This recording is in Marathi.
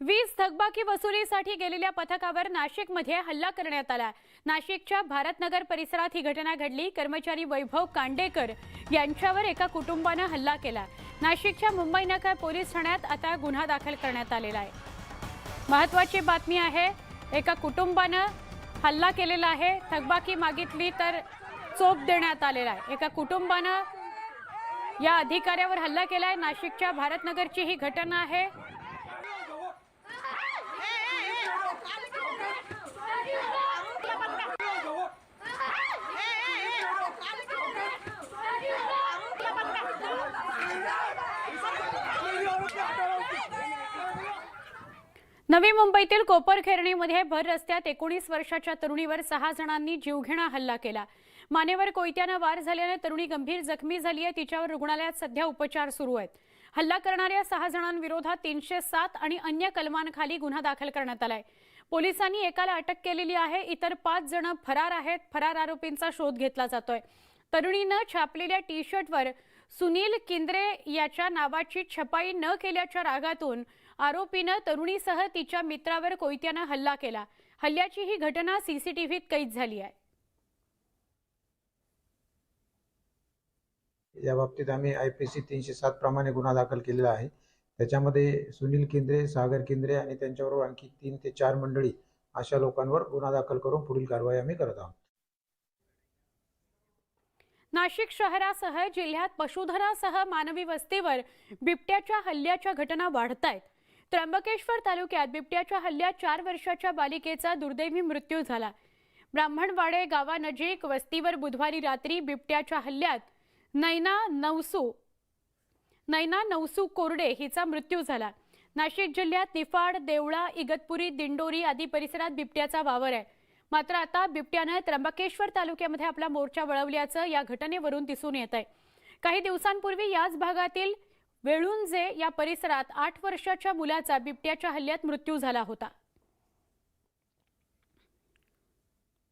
वीज थकबाकी वसुलीसाठी गेलेल्या पथकावर नाशिकमध्ये हल्ला करण्यात आला. नाशिकच्या भारतनगर परिसरात ही घटना घडली. कर्मचारी वैभव कांडेकर यांच्यावर एका कुटुंबानं हल्ला केला. नाशिकच्या मुंबई नगर पोलीस ठाण्यात आता गुन्हा दाखल करण्यात आलेला आहे. महत्वाची बातमी आहे एका कुटुंबानं हल्ला केलेला आहे. थकबाकी मागितली तर चोप देण्यात आलेला आहे. एका कुटुंबानं या अधिकाऱ्यावर हल्ला केला आहे नाशिकच्या भारतनगरची ही घटना आहे. नवी मुंबईतील कोपरखेरणीमध्ये भर रस्त्यात एकोणीस वर्षाच्या तरुणीवर सहा जणांनी जीवघेणा हल्ला केला. मानेवर कोयत्यानं वार झाल्यानं तरुणी गंभीर जखमी झाली आहे. तिच्यावर रुग्णालयात सध्या उपचार सुरू आहेत. हल्ला करणाऱ्या सहा जणांविरोधात तीनशे सात आणि अन्य कलमांखाली गुन्हा दाखल करण्यात आलाय. पोलिसांनी एकाला अटक केलेली आहे. इतर पाच जण फरार आहेत. फरार आरोपींचा शोध घेतला जातोय. तरुणीनं छापलेल्या टी शर्टवर सुनील किंद्रे याच्या नावाची छपाई न केल्याच्या रागातून आरोपीनं तरुणीसह तिच्या मित्रावर कोयत्यानं हल्ला केला. हल्ल्याची ही घटना सीसीटीव्हीत कैद झाली आहे. या बाबतीत आम्ही आय पी सी तीनशे सात प्रमाणे गुन्हा दाखल केलेला आहे. त्याच्यामध्ये सुनील केंद्रे सागर केंद्रे आणि त्यांच्याबरोबर आणखी तीन ते चार मंडळी अशा लोकांवर गुन्हा दाखल करून पुढील कारवाई आम्ही करत आहोत. नाशिक शहरासह जिल्ह्यात पशुधनासह मानवी वस्तीवर बिबट्याच्या हल्ल्याच्या घटना वाढत आहेत त्र्यंबकेश्वर तालुक्यात बिबट्याच्या हल्ल्यात चार वर्षाच्या बालिकेचा दुर्दैवी मृत्यू झाला. ब्राह्मणवाडे गावानजीक वस्तीवर बुधवारी रात्री बिबट्याच्या हल्ल्यात नैना नवसू नैना नवसू कोरडे हिचा मृत्यू झाला. नाशिक जिल्ह्यात निफाड देवळा इगतपुरी दिंडोरी आदी परिसरात बिबट्याचा वावर आहे. मात्र आता बिबट्यानं त्र्यंबकेश्वर तालुक्यामध्ये आपला मोर्चा वळवल्याचं या घटनेवरून दिसून येत आहे काही दिवसांपूर्वी याच भागातील वेळुंजे या परिसरात आठ वर्षाच्या मुलाचा बिबट्याच्या हल्ल्यात मृत्यू झाला होता.